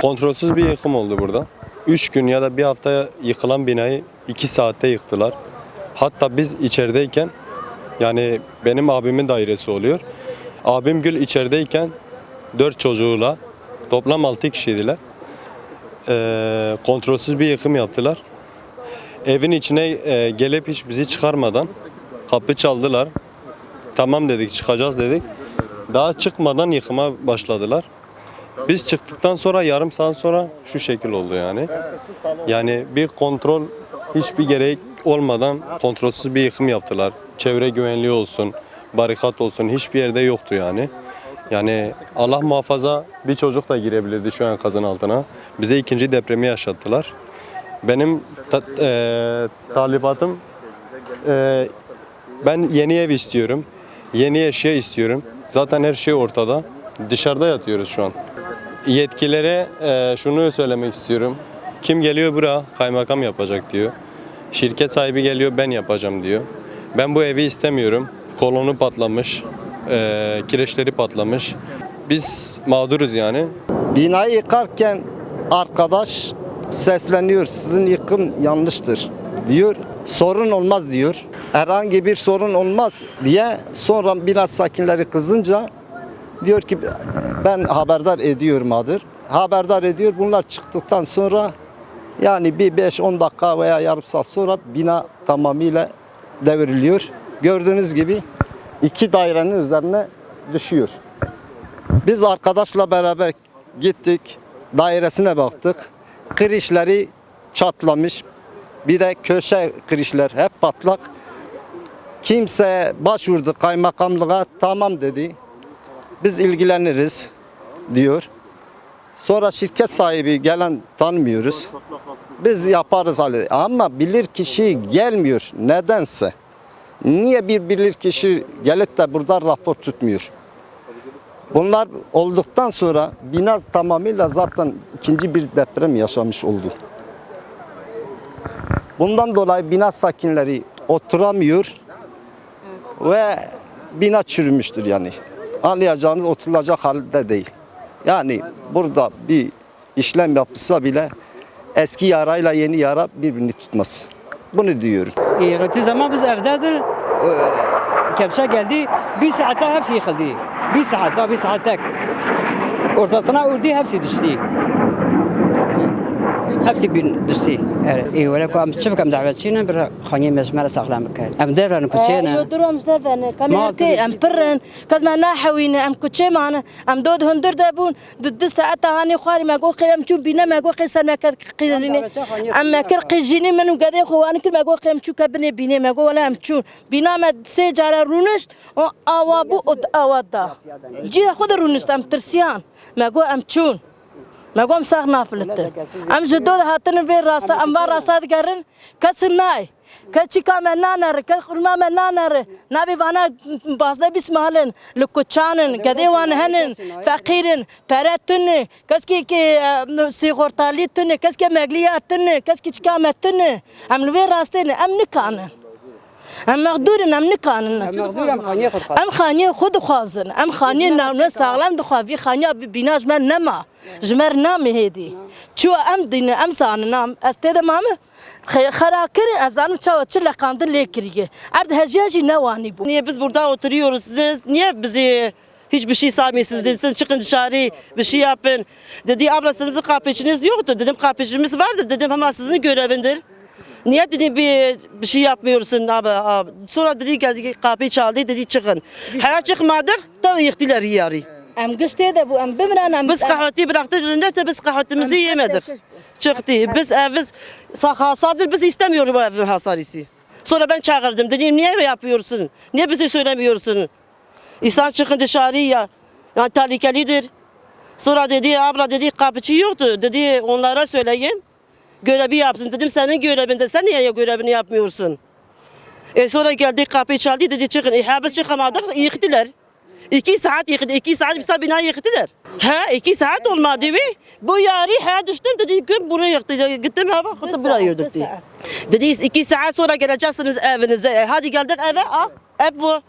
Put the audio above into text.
Kontrolsüz bir yıkım oldu burada. 3 gün ya da bir hafta yıkılan binayı 2 saatte yıktılar. Hatta biz içerideyken yani benim abimin dairesi oluyor. Abim Gül içerideyken 4 çocuğuyla toplam 6 kişiydiler. Ee, kontrolsüz bir yıkım yaptılar. Evin içine e, gelip hiç bizi çıkarmadan kapı çaldılar. Tamam dedik çıkacağız dedik. Daha çıkmadan yıkıma başladılar. Biz çıktıktan sonra yarım saat sonra şu şekil oldu yani. Yani bir kontrol hiçbir gerek olmadan kontrolsüz bir yıkım yaptılar. Çevre güvenliği olsun, barikat olsun hiçbir yerde yoktu yani. Yani Allah muhafaza bir çocuk da girebilirdi şu an kazın altına. Bize ikinci depremi yaşattılar. Benim ta- eee, talibatım eee, ben yeni ev istiyorum. Yeni eşya istiyorum. Zaten her şey ortada. Dışarıda yatıyoruz şu an. Yetkililere eee, şunu söylemek istiyorum. Kim geliyor buraya kaymakam yapacak diyor. Şirket sahibi geliyor ben yapacağım diyor. Ben bu evi istemiyorum. Kolonu patlamış. eee, kireçleri patlamış. Biz mağduruz yani. Binayı yıkarken arkadaş sesleniyor. Sizin yıkım yanlıştır diyor. Sorun olmaz diyor. Herhangi bir sorun olmaz diye sonra biraz sakinleri kızınca diyor ki ben haberdar ediyorum adır. Haberdar ediyor. Bunlar çıktıktan sonra yani bir 5-10 dakika veya yarım saat sonra bina tamamıyla devriliyor. Gördüğünüz gibi iki dairenin üzerine düşüyor. Biz arkadaşla beraber gittik. Dairesine baktık. Kirişleri çatlamış. Bir de köşe kirişler hep patlak. Kimse başvurdu kaymakamlığa tamam dedi. Biz ilgileniriz diyor. Sonra şirket sahibi gelen tanımıyoruz. Biz yaparız hali. Ama bilir kişi gelmiyor nedense. Niye bir bilir kişi gelip de burada rapor tutmuyor? Bunlar olduktan sonra bina tamamıyla zaten ikinci bir deprem yaşamış oldu. Bundan dolayı bina sakinleri oturamıyor ve bina çürümüştür yani. Anlayacağınız oturulacak halde değil. Yani burada bir işlem yapılsa bile eski yarayla yeni yara birbirini tutmaz. Bunu diyorum. Yıkıldığı zaman biz evdedir. Ee, Kepçe geldi. Bir saatte hepsi yıkıldı. Bir saatte, bir saatte. Ortasına vurdu, hepsi düştü. Hepsi bir düştü. Evet. İyi, öyle ko am çift kam davetçinin bir khani mezmara sağlam bıkar. Am devran kuçena. يودرو مزدفن ما كم كي ام برن كز ما نحوين ام كوتشي معنا ام دود هندر دابون ضد ساعات هاني خواري ما قو قيم شو بينا ما قو قيسر ما كد قيرني اما كر قيجيني منو قدي خو انا كل ما قو قيم شو كبني بيني ما قو ولا ام شو بينا ما سي جارا رونش او اوابو ات اوادا جي خود رونش ام ترسيان ما قو ام شون ما قوم ساغ نافلت ام جدود هاتن في راستا ام بار راستا دقرن كسناي كتشي كام نانر كخرما نانر نبي وانا بازدا بسمالن لكوتشانن كدي وان هنن فقيرن براتن كسكي كي سيغورتاليتن كسكي مغلياتن كسكي كامتن ام لوي راستن ام نكانن ام مقدورن ام نكانن مقدورم خانیه خود خواهد. ام خانیه خود خوازن ام خانیه نامه ساغلام دخواه خانیه بیناج من نما جمر نام هدی چو ام دین ام سان نام استید مام خرا کرن از آنم چاو چلا کاندر لیکریه ارد هجاجی نوانی bu. Niye biz burada oturuyoruz? Siz niye bizi hiçbir şey saymıyorsunuz? Dedi, siz çıkın dışarı bir şey yapın. Dedi abla sizin kapıcınız yoktu. Dedim kapıcımız vardır. Dedim ama sizin görevindir. Niye dedi bir, bir şey yapmıyorsun abi, abi. Sonra dedi geldi kapıyı çaldı dedi çıkın. Hala çıkmadık da yıktılar yarı. Em da bu em bimran em Biz kahveti bıraktık önünde biz kahvetimizi yemedik. Çıktı. Biz evimiz hasardır biz istemiyoruz bu evin hasarisi. Sonra ben çağırdım dedim niye yapıyorsun? Niye bize söylemiyorsun? İnsan çıkın dışarıya. Yani tehlikelidir. Sonra dedi abla dedi kapıcı yoktu. Dedi onlara söyleyin. Görevi yapsın. Dedim senin görevinde sen niye görevini yapmıyorsun? E sonra geldi kapıyı çaldı dedi çıkın. E ha biz çıkamadık yıktılar. İki saat yıktı. iki saat bir bina yıktılar. Ha iki saat olmadı mı? Bu yarı ha düştüm dedi gün buraya yıktı. Gittim ha bak buraya bir saat. Dedi iki saat sonra geleceksiniz evinize. E, hadi geldik eve al. Ev bu.